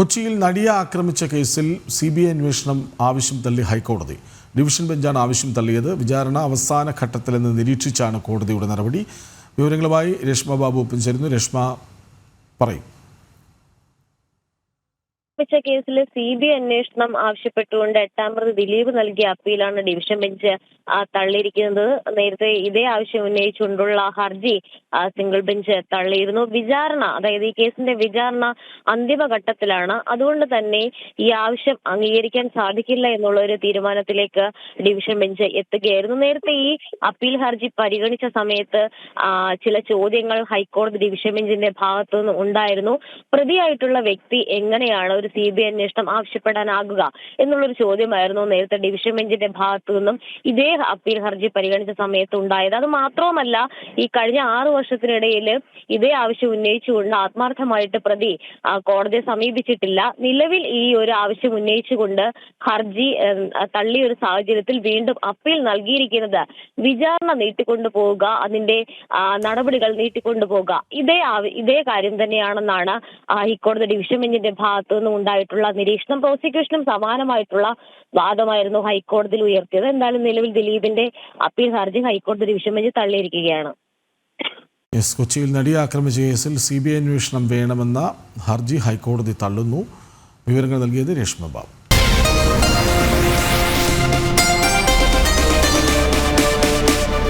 കൊച്ചിയിൽ നടിയെ ആക്രമിച്ച കേസിൽ സി ബി ഐ അന്വേഷണം ആവശ്യം തള്ളി ഹൈക്കോടതി. ഡിവിഷൻ ബെഞ്ചാണ് ആവശ്യം തള്ളിയത്. വിചാരണ അവസാന ഘട്ടത്തിലെന്ന് നിരീക്ഷിച്ചാണ് കോടതിയുടെ നടപടി. വിവരങ്ങളുമായി രേഷ്മ ബാബു ഒപ്പം ചേരുന്നു. രേഷ്മ പറയും. ആരംഭിച്ച കേസിൽ സി ബി ഐ അന്വേഷണം ആവശ്യപ്പെട്ടുകൊണ്ട് എട്ടാം പ്രതി ദിലീപ് നൽകിയ അപ്പീലാണ് ഡിവിഷൻ ബെഞ്ച് തള്ളിയിരിക്കുന്നത്. നേരത്തെ ഇതേ ആവശ്യം ഉന്നയിച്ചുകൊണ്ടുള്ള ഹർജി സിംഗിൾ ബെഞ്ച് തള്ളിയിരുന്നു. വിചാരണ അതായത് ഈ കേസിന്റെ വിചാരണ അന്തിമഘട്ടത്തിലാണ്. അതുകൊണ്ട് തന്നെ ഈ ആവശ്യം അംഗീകരിക്കാൻ സാധിക്കില്ല എന്നുള്ള ഒരു തീരുമാനത്തിലേക്ക് ഡിവിഷൻ ബെഞ്ച് എത്തുകയായിരുന്നു. നേരത്തെ ഈ അപ്പീൽ ഹർജി പരിഗണിച്ച സമയത്ത് ചില ചോദ്യങ്ങൾ ഹൈക്കോടതി ഡിവിഷൻ ബെഞ്ചിന്റെ ഭാഗത്തു നിന്ന് ഉണ്ടായിരുന്നു. പ്രതിയായിട്ടുള്ള വ്യക്തി എങ്ങനെയാണ് ഒരു സി ബി ഐ അന്വേഷണം ആവശ്യപ്പെടാനാകുക എന്നുള്ളൊരു ചോദ്യമായിരുന്നു നേരത്തെ ഡിവിഷൻ ബെഞ്ചിന്റെ ഭാഗത്തു നിന്നും ഇതേ അപ്പീൽ ഹർജി പരിഗണിച്ച സമയത്ത് ഉണ്ടായത്. അത് മാത്രവുമല്ല ഈ കഴിഞ്ഞ ആറ് വർഷത്തിനിടയിൽ ഇതേ ആവശ്യം ഉന്നയിച്ചുകൊണ്ട് ആത്മാർത്ഥമായിട്ട് പ്രതി കോടതിയെ സമീപിച്ചിട്ടില്ല. നിലവിൽ ഈ ഒരു ആവശ്യം ഉന്നയിച്ചുകൊണ്ട് ഹർജി തള്ളിയ ഒരു സാഹചര്യത്തിൽ വീണ്ടും അപ്പീൽ നൽകിയിരിക്കുന്നത് വിചാരണ നീട്ടിക്കൊണ്ടു പോവുക അതിന്റെ നടപടികൾ നീട്ടിക്കൊണ്ടു പോവുക. ഇതേ ഇതേ കാര്യം തന്നെയാണെന്നാണ് ഹൈക്കോടതി ഡിവിഷൻ ബെഞ്ചിന്റെ ഭാഗത്തു നിന്നും ഉണ്ടായിട്ടുള്ള നിരീക്ഷണം പ്രോസിക്യൂഷനും സമാനമായിട്ടുള്ള വാദമായിരുന്നു ഹൈക്കോടതിയിൽ ഉയർത്തിയത്. എന്തായാലും നിലവിൽ ദിലീപിന്റെ അപ്പീൽ ഹർജി ഹൈക്കോടതി ഡിവിഷൻ ബെഞ്ച് തള്ളിയിരിക്കുകയാണ്. എസ് കൊച്ചിയിൽ നടി ആക്രമിച്ച കേസിൽ സി ബി ഐ അന്വേഷണം വേണമെന്ന ഹർജി ഹൈക്കോടതി തള്ളുന്നു. വിവരങ്ങൾ നൽകിയത് രേഷ്മ ബാബു.